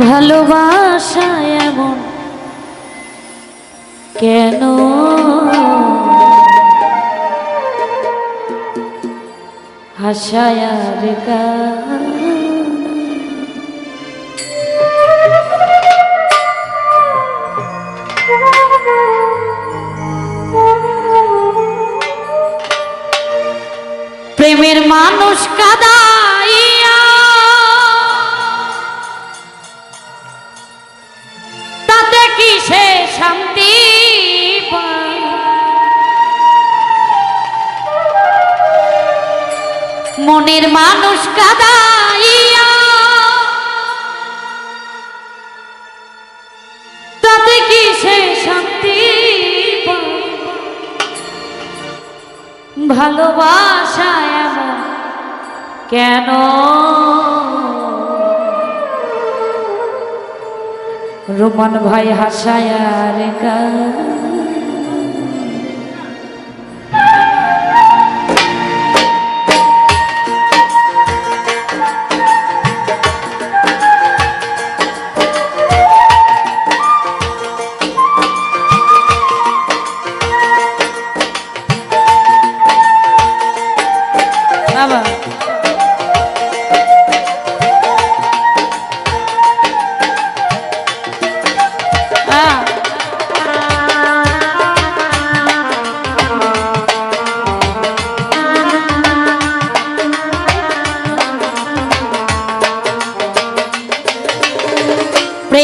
ভালোবাসা এমন কেন? হাসায়ার প্রেমের মানুষ কাদাইয়া মনের মানুষ কাদাইয়া। তাতে কি সে শান্তি? ভালোবাসা এমন কেন? রোমান ভাই হাসায়ার গান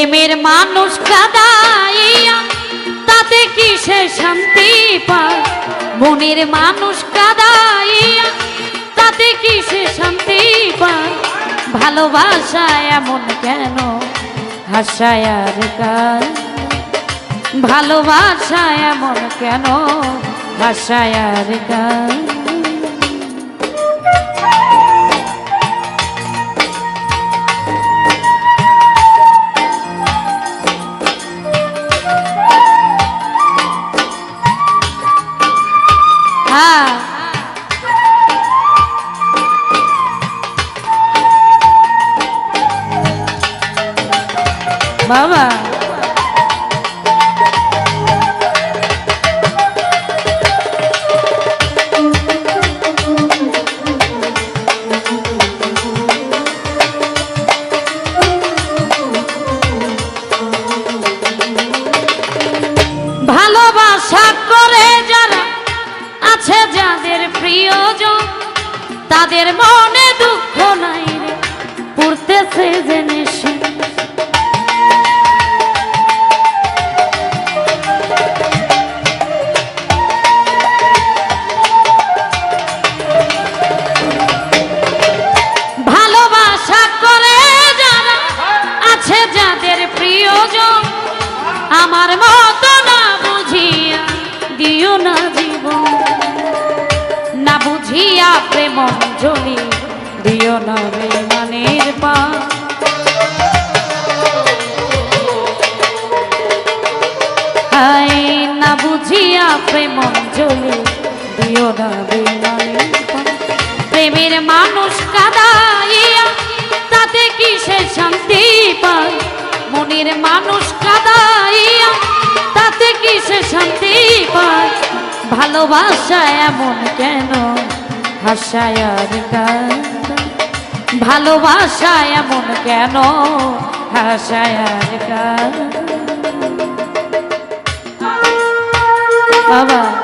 প্রেমের মানুষ কাদাইয়া তাতে কি সে শান্তি পায়? মনের মানুষ কাদাইয়া তাতে কি সে শান্তি পায়? ভালোবাসা এমন কেন? হাসায়ার গান ভালোবাসা এমন কেন? হাসায়ার হ্যাঁ বাবা ভালোবাসা করে যারা যাদের প্রিয়জন তাদের মনে প্রিয়জন, আমার মতো না বুঝিয়া দিও না জীবন। না বুঝিয়া প্রেম জলি দিও না বেমানের পা হায়, না বুঝিয়া প্রেম জলি দিও না পা প্রেমের মানুষ কাদাইয়া তাতে কি সে শান্তি পায়? মনের মানুষ কাদাইয়া, তাতে কি সে শান্তি পায়? ভালোবাসা এমন কেন? হাসায়ার গান ভালোবাসা এমন কেন? বাবা বাবা।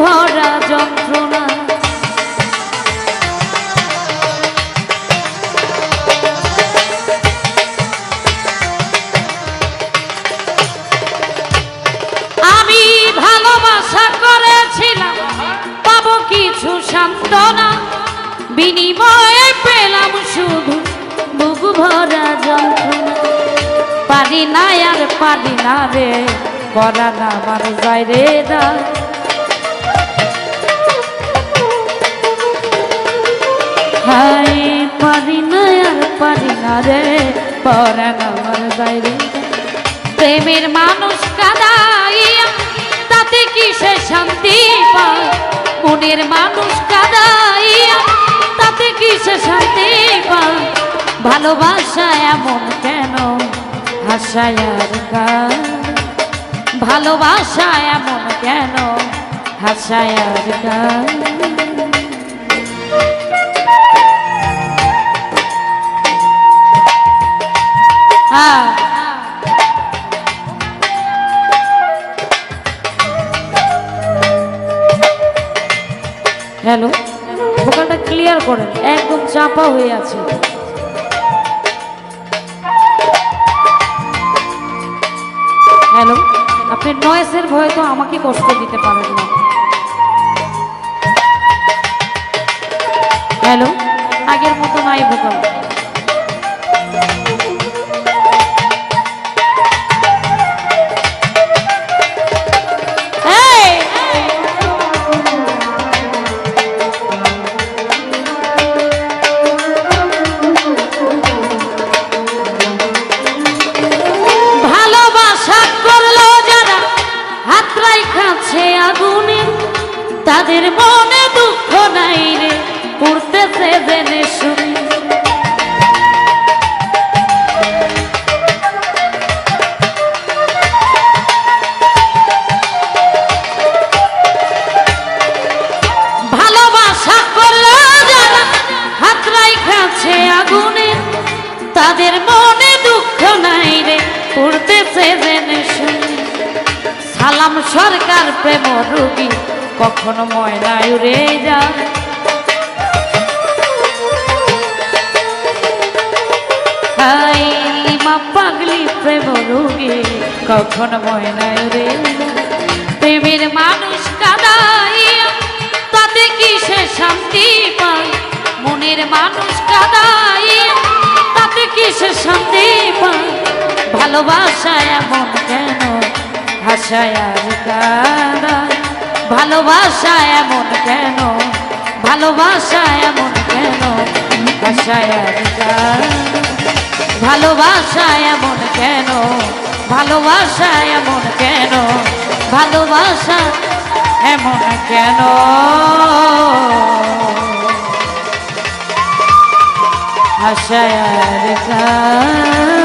ভরা যন্ত্রণা। আমি ভালোবাসা করেছিলাম, পাবো কিছু সান্ত্বনা। বিনিময়ে পেলাম শুধু বুক ভরা যন্ত্রণা। পারি না আর পারি না রে, করা না আমার যায় রে দা হাই পারি না আর পারি না রে পরা না আমার যায় রে দা। প্রেমের মানুষ কাদাইয়া তাতে কিসে শান্তি পায়? মনের মানুষ কাদাইয়া তাতে কিসে শান্তি পায়? ভালোবাসা এমন কেন? হাসায় আর গায় ভালোবাসা এমন কেন? হাসায় আর চাপা হয়ে আছে। হ্যালো, আপনি নয়েসের ভয়ে তো আমাকে কষ্ট দিতে পারেন না। হ্যালো, আগের মতো নাই ভোকাল তাদের মনে দুঃখ নাই রে, পড়তেছে জেনে শুনে। ভালোবাসা করল যারা হাতরাই খাচ্ছে আগুনে। তাদের মনে দুঃখ নাই রে, পড়তেছে জেনে শুনে। সালাম সরকার, প্রেম রুগী। কখনো ময়নায় উড়ে যায় হাই লিমা পাগলি প্রেম রুগী, কখনো ময়নায় উড়ে প্রেমের মানুষ কাদাইয়া তাতে কিসে শান্তি পায়? মনের মানুষ কাদাইয়া তাতে কিসে শান্তি পায়? ভালোবাসা এমন কেন? ভাষায় আর কাদায়। ভালোবাসা এমন কেন? ভালোবাসা এমন কেন? ভালোবাসা এমন কেন? ভালোবাসা এমন কেন? ভালোবাসা এমন কেন? আশায় আর